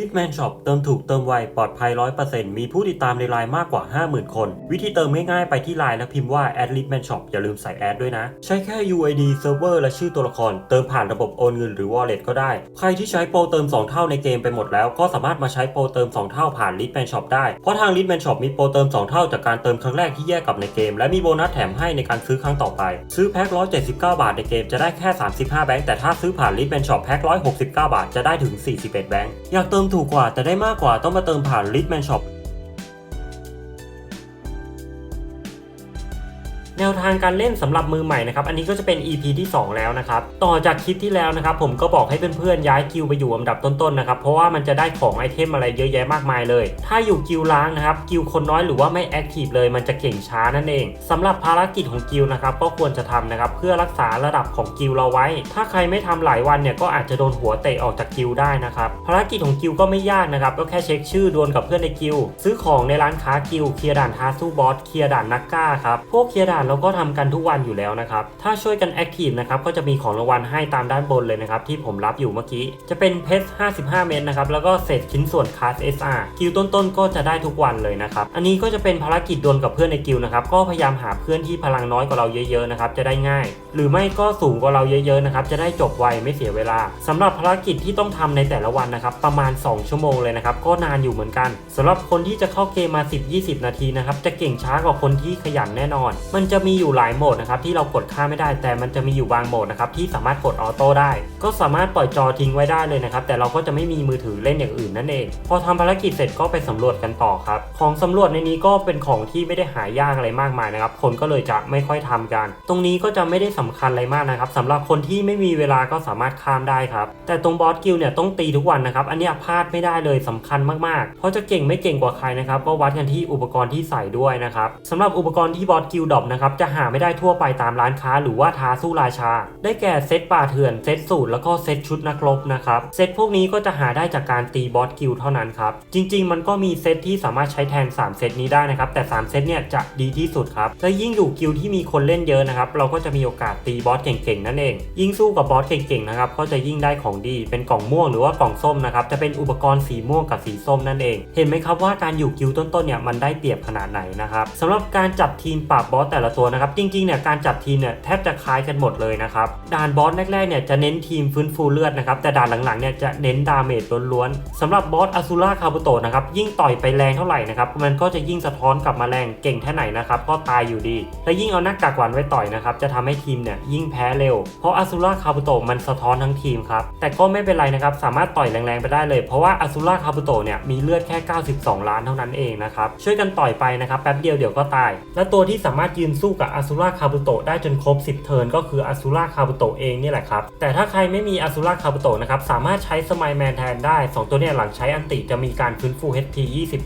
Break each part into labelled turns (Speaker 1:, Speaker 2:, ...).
Speaker 1: ลิทแมนช็อปเติมถูกเติมไว ปลอดภัย 100%มีผู้ติดตามในไลน์มากกว่า 50,000 คน วิธีเติมง่ายๆไปที่ไลน์แล้วพิมพ์ว่า a d l i t m a n shop อย่าลืมใส่แอดด้วยนะ ใช้แค่ UID Server และชื่อตัวละคร เติมผ่านระบบโอนเงินหรือ Wallet ก็ได้ ใครที่ใช้โปรเติม 2 เท่าในเกมไปหมดแล้วก็สามารถมาใช้โปรเติม 2 เท่าผ่าน l i t m a n shop ได้ เพราะทาง l i t m a n shop มีโปรเติม 2 เท่าจากการเติมครั้งแรกที่แยกกับในเกม และมีโบนัสแถมให้ในการซื้อครั้งต่อไป ซื้อแพ็ค179 บาทในเกมจะได้แค่ 35 แบงค์แต่ถ้าซื้อผ่าน l i t m a n shop แพ็ค169 บาทจะได้ถึง 41 แบงค์อยากเติมถูกกว่าแต่ได้มากกว่าต้องมาเติมผ่านลิทแมนช็อป แนวทางการเล่นสำหรับมือใหม่นะครับ อันนี้ก็จะเป็น EP ที่ 2 แล้วนะครับ ต่อจากคลิปที่แล้วนะครับ ผมก็บอกให้เพื่อนๆย้ายกิลไปอยู่อันดับต้นๆนะครับ เพราะว่ามันจะได้ของไอเทมอะไรเยอะแยะมากมายเลย ถ้าอยู่กิลล้างนะครับกิลคนน้อยหรือว่าไม่แอคทีฟเลยมันจะเก่งช้านั่นเองสำหรับภารกิจของกิลนะครับก็ควรจะทำนะครับเพื่อรักษาระดับของกิลเราไว้ ถ้าใครไม่ทำหลายวันเนี่ยก็อาจจะโดนหัวเตะออกจากกิลได้นะครับภารกิจของกิลก็ไม่ยากนะครับก็แค่เช็คชื่อดวลกับเพื่อนในกิลซื้อของในร้านค้ากิลเคลียร์ด่านทาสู้บอสเคลียร์ด่านนักก้าครับพวกเคลียร์ด่านเราก็ทำกันทุกวันอยู่แล้วนะครับ ถ้าช่วยกันแอคทีฟนะครับก็จะมีของรางวัลให้ตามด้านบนเลยนะครับที่ผมรับอยู่เมื่อกี้ จะเป็นเพชร55 เม็ดนะครับแล้วก็เศษชิ้นส่วนคลาส SR กิลต้นๆก็จะได้ทุกวันเลยนะครับ อันนี้ก็จะเป็นภารกิจดวลกับเพื่อนในกิลนะครับก็พยายามหาเพื่อนที่พลังน้อยกว่าเราเยอะๆนะครับจะได้ง่าย หรือไม่ก็สูงกว่าเราเยอะๆนะครับจะได้จบไวไม่เสียเวลาสำหรับภารกิจที่ต้องทำในแต่ละวันนะครับประมาณ 2 ชั่วโมงเลยนะครับก็นานอยู่เหมือนกันสำหรับคนที่จะเข้าเกมมา 10-20 นาทีนะครับจะเก่งช้ากว่าคนที่ขยันแน่นอน มันจะะมีอยู่หลายโหมดนะครับที่เรากดค่าไม่ได้แต่มันจะมีอยู่บางโหมดนะครับที่สามารถกดออโต้ได้ ก็สามารถปล่อยจอทิ้งไว้ได้เลยนะครับแต่เราก็จะไม่มีมือถือเล่นอย่างอื่นนั่นเอง พอทำภารกิจเสร็จก็ไปสำรวจกันต่อครับ ของสำรวจในนี้ก็เป็นของที่ไม่ได้หายากอะไรมากมายนะครับคนก็เลยจะไม่ค่อยทำกัน ตรงนี้ก็จะไม่ได้สำคัญอะไรมากนะครับสำหรับคนที่ไม่มีเวลาก็สามารถข้ามได้ครับแต่ตรงบอสกิลเนี่ยต้องตีทุกวันนะครับอันนี้พลาดไม่ได้เลยสำคัญมากๆ เพราะจะเก่งไม่เก่งกว่าใครนะครับก็วัดกันที่อุปกรณ์ที่ใส่ด้วยนะครับสำหรับอุปกรณ์ที่บอสกิลดรอปนะครับจะหาไม่ได้ทั่วไปตามร้านค้าหรือว่าท้าสู้ราชา ได้แก่เซตป่าเถื่อนเซตสูตรแล้วก็เซตชุดนักรบนะครับเซตพวกนี้ก็จะหาได้จากการตีบอสกิลเท่านั้นครับจริง ๆ มันก็มีเซตที่สามารถใช้แทน 3 เซตนี้ได้นะครับแต่ 3 เซตเนี่ยจะดีที่สุดครับและยิ่งอยู่กิลที่มีคนเล่นเยอะนะครับเราก็จะมีโอกาสตีบอสเก่งๆนั่นเอง ยิ่งสู้กับบอสเก่งๆนะครับก็จะยิ่งได้ของดีเป็นกล่องม่วงหรือว่ากล่องส้มนะครับจะเป็นอุปกรณ์สีม่วงกับสีส้มนั่นเอง เห็นไหมครับว่าการอยู่กิลต้นๆเนี่ยมันได้เปรียบขนาดไหนนะครับสำหรับการจัดทีมปราบบอสแต่ละตัวนะครับ จริงๆเนี่ยการจัดทีมเนี่ยแทบจะคล้ายกันหมดเลยนะครับด่านบอสแรกๆเนี่ยจะเน้นทีมฟื้นฟูเลือดนะครับแต่ด่านหลังๆเนี่ยจะเน้นดาเมจล้วนๆสำหรับบอสอ z ูล่าคาบุโตะนะครับยิ่งต่อยไปแรงเท่าไหร่นะครับมันก็จะยิ่งสะท้อนกลับมาแรงเก่งแค่ไหนนะครับก็ตายอยู่ดี และยิ่งเอาหน้ากากหวานไว้ต่อยนะครับจะทำให้ทีมเนี่ยยิ่งแพ้เร็ว เพราะอ z ูล่าคาบุโตะมันสะท้อนทั้งทีมครับแต่ก็ไม่เป็นไรนะครับสามารถต่อยแรงๆไปได้เลย เพราะว่าอ z ูล่าคาบุโตะเนี่ยมีเลือดแค่ 92 ล้านเท่านั้นเองนะครับช่วยกันต่อยไปนะครับแป๊บเดียวเดี๋ยวก็ตาย และตัวที่สามารถยืนสู้กับอ z ูล่าคาบุโตะได้จนครบ 10 เทิร์นก็คืออ z ูล่าคาบุโตะเองนี่แหละครับ แต่ถ้าใครไม่มีอ z ูล่าคาบุโตะนะครับ สามารถใช้สมัยแมนแทนได้ 2 ตัวเนี่ยหลังใช้อันติจะมีการฟื้นฟู HP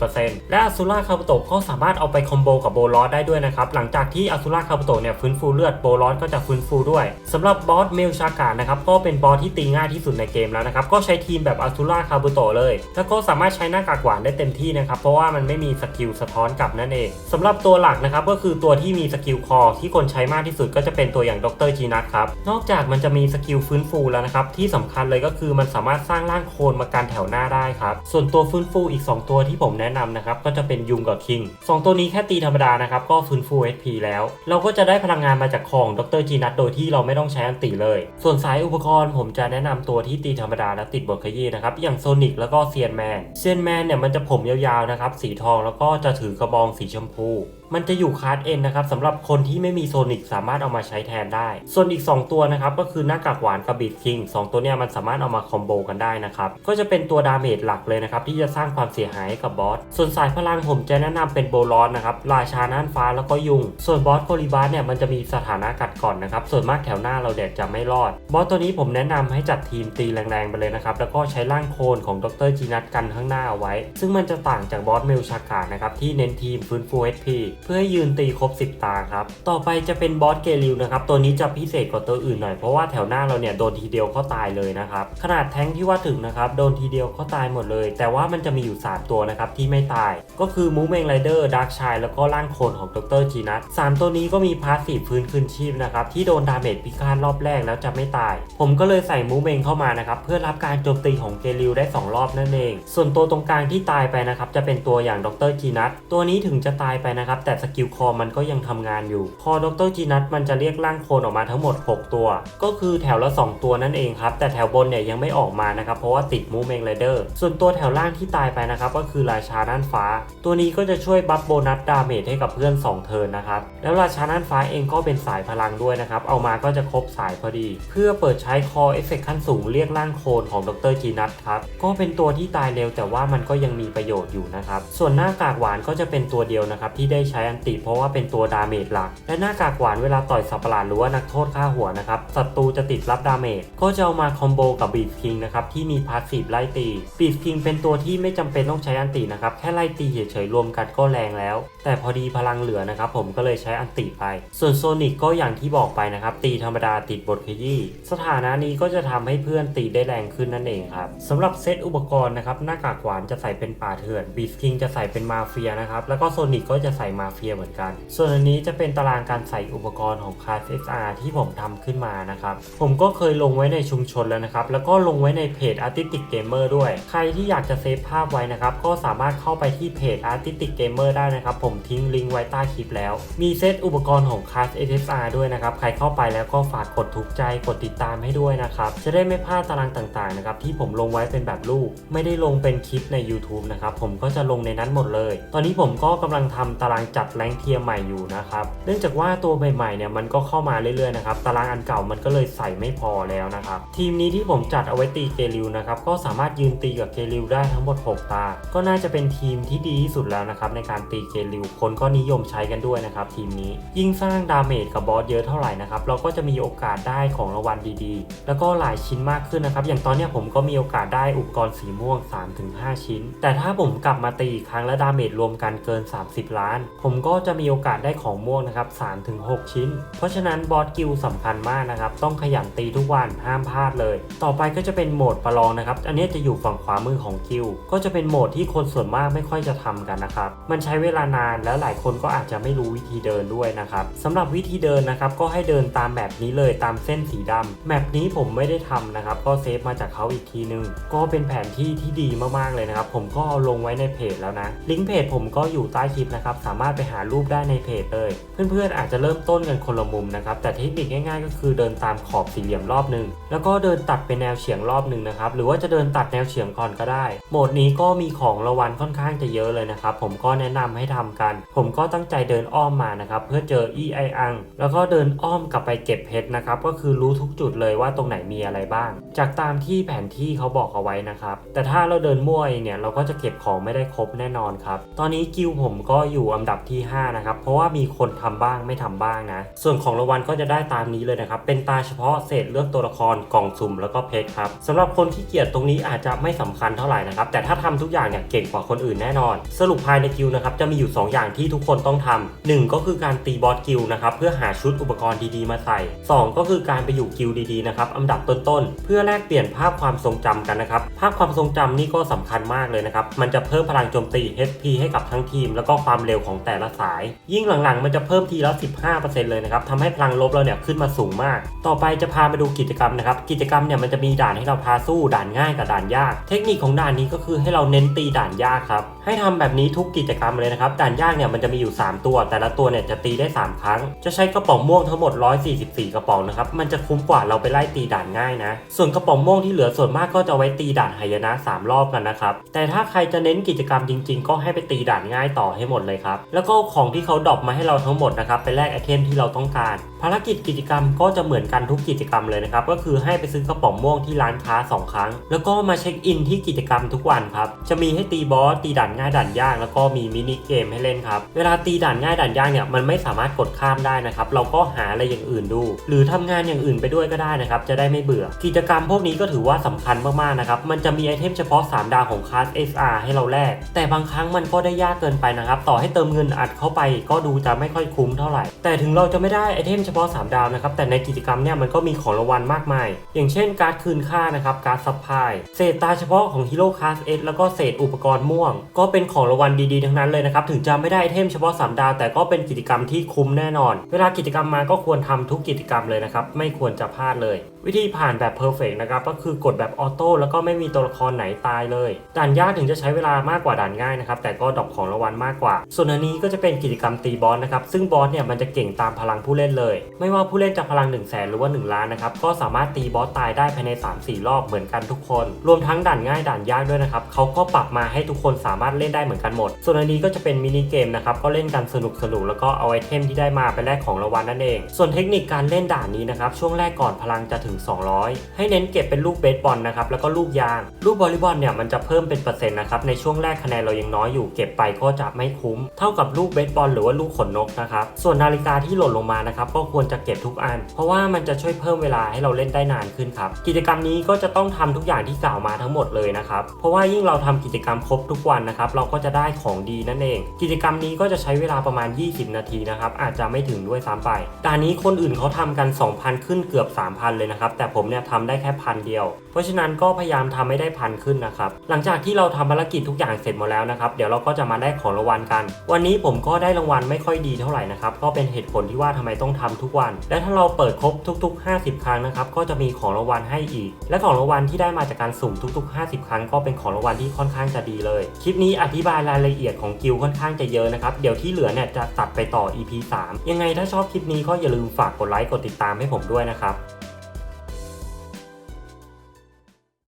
Speaker 1: 20%และอ z ูล่าคาบุโตะก็สามารถเอาไปคอมโบกับโบลอสได้ด้วยนะครับ หลังจากที่อ z ูล่าคาบุโตะเนี่ยฟื้นฟูเลือดโบลอสก็จะฟื้นฟูด้วยสำหรับบอสเมลชากานะครับก็เป็นบอสที่ตีง่ายที่สุดในเกมแล้วนะครับก็ใช้ทีมแบบอ z ูล่าคาบุโตะเลย แล้วก็สามารถใช้หน้ากากหวานได้เต็มที่นะครับเพราะว่ามันไม่มีสกิลสะท้อนกลับนั่นเองสำหรับตัวหลักนะครับก็คือตัวที่มีสกิลคอที่คนใช้มากที่สุดก็จะเป็นตัวอย่างดรจีนัทครับ นอกจากมันจะมีสกิลฟื้นฟูแล้วนะครับ ที่สำคัญเลยก็คือมันสามารถสร้างร่างโคลนมาการแถวหน้าได้ครับ ส่วนตัวฟื้นฟูอีก 2 ตัวที่ผมแนะนำนะครับ ก็จะเป็นยุงกับคิงสองตัวนี้แค่ตีธรรมดานะครับ ก็ฟื้นฟู HP แล้ว เราก็จะได้พลังงานมาจากของดรจีนัทโดยที่เราไม่ต้องใช้อันติเลย ส่วนสายอุปกรณ์ผมจะแนะนำตัวที่ตีธรรมดาและติดบทขยี้นะครับ อย่างโซนิกแล้วก็เซียนแมน เซียนแมนเนี่ยมันจะผมยาวๆนะครับ สีทองแล้วก็จะถือกระบองสีชมพู มันจะอยู่คาร์ดเอ็นนะครับสำหรับคนที่ไม่มีโซนิกสามารถเอามาใช้แทนได้ ส่วนอีก 2 ตัวนะครับก็คือหน้ากากหวานกับบีดคิง2ตัวเนี้ยมันสามารถเอามาคอมโบกันได้นะครับก็จะเป็นตัวดาเมจหลักเลยนะครับที่จะสร้างความเสียหายให้กับบอสส่วนสายพลังผมจะแนะนำเป็นโบลอนนะครับราชาน่านฟ้าแล้วก็ยุง ส่วนบอสโคลิบาสเนี่ยมันจะมีสถานะกัดก่อนนะครับส่วนมากแถวหน้าเราเด็ดจะไม่รอด บอสตัวนี้ผมแนะนำให้จัดทีมตีแรงๆไปเลยนะครับแล้วก็ใช้ร่างโคลนของดรจีนัทกันข้างหน้าเอาไว้ ซึ่งมันจะต่างจากบอสเมลชากานะครับที่เน้นทีมฟื้นฟู HP เพื่อให้ยืนตีครบ 10 ตาครับ ต่อไปจะเป็นบอสเกลิวนะครับ ตัวนี้จะพิเศษกว่าตัวอื่นหน่อย เพราะว่าแถวหน้าเราเนี่ยโดนทีเดียวก็ตายเลยนะครับ ขนาดแท้งที่ว่าถึงนะครับโดนทีเดียวก็ตายหมดเลย แต่ว่ามันจะมีอยู่ 3 ตัวนะครับที่ไม่ตาย ก็คือมูเมงไรเดอร์ดาร์กชายแล้วก็ร่างโคลนของดรจีนัทสามตัวนี้ก็มีพาสซีฟฟื้นคืนชีพนะครับที่โดนดาเมจพิฆาตรอบแรกแล้วจะไม่ตาย ผมก็เลยใส่มูเมงเข้ามานะครับเพื่อรับการโจมตีของเกลิวได้ 2 รอบนั่นเอง ส่วนตัวตรงกลางที่ตายไปนะครับจะเป็นตัวอย่างดรจีนัทตัวนี้ถึงจะตายไปนะครับแต่แต่สกิลคอมันก็ยังทำงานอยู่พอดรจีนัทมันจะเรียกร่างโคลนออกมาทั้งหมด 6 ตัว ก็คือแถวละ 2 ตัวนั่นเองครับ แต่แถวบนเนี่ยยังไม่ออกมานะครับ เพราะว่าติดมูเมงไรเดอร์ส่วนตัวแถวล่างที่ตายไปนะครับก็คือราชาน่านฟ้า ตัวนี้ก็จะช่วยบัฟโบนัสดาเมจให้กับเพื่อน 2 เทิร์นนะครับ แล้วราชาน่านฟ้าเองก็เป็นสายพลังด้วยนะครับ เอามาก็จะครบสายพอดี เพื่อเปิดใช้คอเอฟเฟกขั้นสูงเรียกร่างโคลนของดรจีนัทครับก็เป็นตัวที่ตายเร็วแต่ว่ามันก็ยังมีประโยชน์อยู่นะครับส่วนหน้ากากหวานก็จะเป็นตัวเดียวนะครับที่ได้ใช้อันติเพราะว่าเป็นตัวดาเมจหลัก และหน้ากากหวานเวลาต่อยสัตว์ประหลาดหรือว่านักโทษฆ่าหัวนะครับศัตรูจะติดรับดาเมจก็จะเอามาคอมโบกับบีฟคิงนะครับที่มีพาสซีฟไล่ตีบีฟคิงเป็นตัวที่ไม่จำเป็นต้องใช้อันตินะครับแค่ไล่ตีเฉยๆรวมกันก็แรงแล้ว แต่พอดีพลังเหลือนะครับผมก็เลยใช้อันติไป ส่วนโซนิกก็อย่างที่บอกไปนะครับตีธรรมดาติดบทขยี้สถานะนี้ก็จะทำให้เพื่อนตีได้แรงขึ้นนั่นเองครับสำหรับเซตอุปกรณ์นะครับหน้ากากหวานจะใส่เป็นป่าเถื่อนบีฟคิงจะใส่เป็นมาเฟียนะครับแล้วก็โซนิกก็จะใส่มาเฟียเหมือนกัน ส่วนอันนี้จะเป็นตารางการใส่อุปกรณ์ของ Class XR ที่ผมทำขึ้นมานะครับ ผมก็เคยลงไว้ในชุมชนแล้วนะครับ แล้วก็ลงไว้ในเพจ Artistic Gamer ด้วย ใครที่อยากจะเซฟภาพไว้นะครับ ก็สามารถเข้าไปที่เพจ Artistic Gamer ได้นะครับ ผมทิ้งลิงก์ไว้ใต้คลิปแล้ว มีเซตอุปกรณ์ของ Class XR ด้วยนะครับ ใครเข้าไปแล้วก็ฝากกดถูกใจ กดติดตามให้ด้วยนะครับ จะได้ไม่พลาดตารางต่างๆนะครับที่ผมลงไว้เป็นแบบรูปไม่ได้ลงเป็นคลิปใน YouTube นะครับ ผมก็จะลงในนั้นหมดเลย ตอนนี้ผมก็กำลังทำตารางจัดแรงเทียร์ใหม่อยู่นะครับ เนื่องจากว่าตัวใหม่ๆเนี่ยมันก็เข้ามาเรื่อยๆนะครับ ตารางอันเก่ามันก็เลยใส่ไม่พอแล้วนะครับ ทีมนี้ที่ผมจัดเอาไว้ตีเกลิวนะครับ ก็สามารถยืนตีกับเกลิวได้ทั้งหมด 6 ตา ก็น่าจะเป็นทีมที่ดีที่สุดแล้วนะครับในการตีเกลิว คนก็นิยมใช้กันด้วยนะครับทีมนี้ ยิ่งสร้างดาเมจกับบอสเยอะเท่าไหร่นะครับ เราก็จะมีโอกาสได้ของรางวัลดีๆ แล้วก็หลายชิ้นมากขึ้นนะครับ อย่างตอนนี้ผมก็มีโอกาสได้อุปกรณ์สีม่วง 3-5 ชิ้น แต่ถ้าผมกลับมาตีอีกครั้งและดาเมจรวมกันเกิน 30 ล้านผมก็จะมีโอกาสได้ของม่วงนะครับ3-6 ชิ้น เพราะฉะนั้นบอสกิลสำคัญมากนะครับ ต้องขยันตีทุกวันห้ามพลาดเลย ต่อไปก็จะเป็นโหมดประลองนะครับ อันนี้จะอยู่ฝั่งขวามือของกิลก็จะเป็นโหมดที่คนส่วนมากไม่ค่อยจะทำกันนะครับ มันใช้เวลานานแล้วหลายคนก็อาจจะไม่รู้วิธีเดินด้วยนะครับสำหรับวิธีเดินนะครับก็ให้เดินตามแบบนี้เลยตามเส้นสีดำแมปนี้ผมไม่ได้ทำนะครับ ก็เซฟมาจากเขาอีกทีนึง ก็เป็นแผนที่ที่ดีมากๆเลยนะครับ ผมก็เอาลงไว้ในเพจแล้วนะ ลิงก์เพจผมก็อยู่ใต้คลิปนะครับ สามารถไปหารูปได้ในเพจเลย เพื่อนๆอาจจะเริ่มต้นกันคนละมุมนะครับ แต่เทคนิคง่ายๆ ก็คือเดินตามขอบสี่เหลี่ยมรอบหนึ่งแล้วก็เดินตัดเป็นแนวเฉียงรอบหนึ่งนะครับ หรือว่าจะเดินตัดแนวเฉียงก่อนก็ได้ โหมดนี้ก็มีของรางวัลค่อนข้างจะเยอะเลยนะครับ ผมก็แนะนำให้ทำกัน ผมก็ตั้งใจเดินอ้อมมานะครับเพื่อเจอ e i อังแล้วก็เดินอ้อมกลับไปเก็บเพชรนะครับก็คือรู้ทุกจุดเลยว่าตรงไหนมีอะไรบ้าง จากตามที่แผนที่เขาบอกเอาไว้นะครับแต่ถ้าเราเดินมั่วเองเนี่ยเราก็จะเก็บของไม่ได้ครบแน่นอนครับตอนนี้กิลผมก็อยู่อันดับที่ 5 นะครับ เพราะว่ามีคนทำบ้างไม่ทำบ้างนะ ส่วนของรางวัลก็จะได้ตามนี้เลยนะครับ เป็นตาเฉพาะเศษเลือกตัวละครกล่องสุ่มแล้วก็เพชรครับสำหรับคนที่เกียจตรงนี้อาจจะไม่สำคัญเท่าไหร่นะครับ แต่ถ้าทำทุกอย่างเนี่ยเก่งกว่าคนอื่นแน่นอน สรุปภายในกิลนะครับจะมีอยู่ 2 อย่างที่ทุกคนต้องทำหนึ่งก็คือการตีบอสกิลนะครับเพื่อหาชุดอุปกรณ์ดีๆมาใส่สองก็คือการไปอยู่กิลดีๆนะครับอันดับต้นๆ เพื่อแลกเปลี่ยนภาพความทรงจำกันนะครับภาพความทรงจำนี่ก็สำคัญมากเลยนะครับมันจะเพิ่มพลังโจมตี HP ให้กับทั้งทีม แล้วก็ความเร็วของแต่ละสาย ยิ่งหลังๆ มันจะเพิ่มทีละ 15%เลยนะครับทำให้พลังลบเราเนี่ยขึ้นมาสูงมาก ต่อไปจะพามาดูกิจกรรมนะครับ กิจกรรมเนี่ยมันจะมีด่านให้เราพาสู้ด่านง่ายกับด่านยาก เทคนิคของด่านนี้ก็คือให้เราเน้นตีด่านยากครับ ให้ทำแบบนี้ทุกกิจกรรมเลยนะครับ ด่านยากเนี่ยมันจะมีอยู่ 3 ตัว แต่ละตัวเนี่ยจะตีได้ 3 ครั้ง จะใช้กระป๋องม่วงทั้งหมด 144 กระป๋องนะครับ มันจะคุ้มกว่าเราไปไล่ตีด่านง่ายนะ ส่วนกระป๋องม่วงที่เหลือส่วนมากก็จะไว้ตีด่านหายนะ 3 รอบกันนะครับ แต่ถ้าใครจะเน้นกิจกรรมจริง ๆ ก็ให้ไปตีด่านง่ายต่อให้หมดเลยครับ แล้วแล้วก็ของที่เขาดรอปมาให้เราทั้งหมดนะครับไปแลกไอเทมที่เราต้องการ ภารกิจกิจกรรมก็จะเหมือนกันทุกกิจกรรมเลยนะครับก็คือให้ไปซื้อกระป๋องม่วงที่ร้านค้า 2 ครั้ง แล้วก็มาเช็คอินที่กิจกรรมทุกวันครับจะมีให้ตีบอสตีด่านง่ายด่านยาก แล้วก็มีมินิเกมให้เล่นครับเวลาตีด่านง่ายด่านยากเนี่ยมันไม่สามารถกดข้ามได้นะครับเราก็หาอะไรอย่างอื่นดู หรือทำงานอย่างอื่นไปด้วยก็ได้นะครับจะได้ไม่เบื่อ กิจกรรมพวกนี้ก็ถือว่าสำคัญมากๆนะครับมันจะมีไอเทมเฉพาะ 3 ดาวของคลาส SR ให้เราแลกแต่บางครั้งมันก็ได้ยากเกินไปนะครับต่อให้เติมเงินอัดเข้าไปก็ดูจะไม่ค่อยคุ้มเท่าไหร่ แต่ถึงเราจะไม่ได้ไอเทมเฉพาะ 3 ดาวนะครับ แต่ในกิจกรรมเนี่ยมันก็มีของรางวัลมากมาย อย่างเช่นการ์ดคืนค่านะครับ การ์ดซัพพาย เศษตาเฉพาะของฮีโร่คลาสเอแล้วก็เศษอุปกรณ์ม่วง ก็เป็นของรางวัลดีๆทั้งนั้นเลยนะครับ ถึงจะไม่ได้ไอเทมเฉพาะ 3 ดาว แต่ก็เป็นกิจกรรมที่คุ้มแน่นอน เวลากิจกรรมมาก็ควรทำทุกกิจกรรมเลยนะครับ ไม่ควรจะพลาดเลยวิธีผ่านแบบเพอร์เฟกนะครับ ก็คือกดแบบออโต้แล้วก็ไม่มีตัวละครไหนตายเลย ด่านยากถึงจะใช้เวลามากกว่าด่านง่ายนะครับ แต่ก็ดอปของรางวัลมากกว่า ส่วนอันนี้ก็จะเป็นกิจกรรมตีบอสนะครับ ซึ่งบอสเนี่ยมันจะเก่งตามพลังผู้เล่นเลย ไม่ว่าผู้เล่นจะพลัง1 0 0 0 0แสนหรือว่า 1 ล้านนะครับ ก็สามารถตีบอสตายได้ภายใน 3-4 รอบเหมือนกันทุกคน รวมทั้งด่านง่ายด่านยากด้วยนะครับเขาก็ปรับมาให้ทุกคนสามารถเล่นได้เหมือนกันหมด ส่วนอันนี้ก็จะเป็นมินิเกมนะครับก็เล่นกันสนุกสนุกแล้วก็เอาไอเทมที่ได้มาไปแลกของรางวัลนั่นเอง ส่วนเทคนิคการเล่นด่านนี้นะครับช่วงแรกก่อนพลังจะถึง200 ให้เน้นเก็บเป็นลูกเบสบอลนะครับแล้วก็ลูกยาง ลูกบอลลีบอลเนี่ยมันจะเพิ่มเป็นเปอร์เซ็นต์นะครับในช่วงแรกคะแนนเรายังน้อยอยู่เก็บไปก็จะไม่คุ้ม เท่ากับลูกเบสบอลหรือว่าลูกขนนกนะครับส่วนนาฬิกาที่หล่นลงมานะครับก็ควรจะเก็บทุกอัน เพราะว่ามันจะช่วยเพิ่มเวลาให้เราเล่นได้นานขึ้นครับกิจกรรมนี้ก็จะต้องทำทุกอย่างที่กล่าวมาทั้งหมดเลยนะครับเพราะว่ายิ่งเราทำกิจกรรมครบทุกวันนะครับเราก็จะได้ของดีนั่นเอง กิจกรรมนี้ก็จะใช้เวลาประมาณ 20 นาทีนะครับอาจจะไม่ถึงด้วยซ้ำไปด่นี้คนอื่นเขาทำกัน 2,000 ขึ้นเกือบ 3,000 เลยนะครับแต่ผมเนี่ยทำได้แค่พันเดียว เพราะฉะนั้นก็พยายามทำให้ได้พันขึ้นนะครับหลังจากที่เราทำภารกิจทุกอย่างเสร็จหมดแล้วนะครับเดี๋ยวเราก็จะมาได้ของรางวัลกัน วันนี้ผมก็ได้รางวัลไม่ค่อยดีเท่าไหร่นะครับก็เป็นเหตุผลที่ว่าทำไมต้องทำทุกวัน และถ้าเราเปิดครบทุก ๆ 50 ครั้งนะครับก็จะมีของรางวัลให้อีก และของรางวัลที่ได้มาจากการสุ่มทุก ๆ 50 ครั้ง ก็เป็นของรางวัลที่ค่อนข้างจะดีเลย คลิปนี้อธิบายรายละเอียดของกิลค่อนข้างจะเยอะนะครับเดี๋ยวที่เหลือเนี่ยจะตัดไปต่อ EP 3 ยังไงถ้าชอบคลิปนี้ก็อย่าลืมฝากกดไลค์กดติดตามให้ผมด้วยนะครับ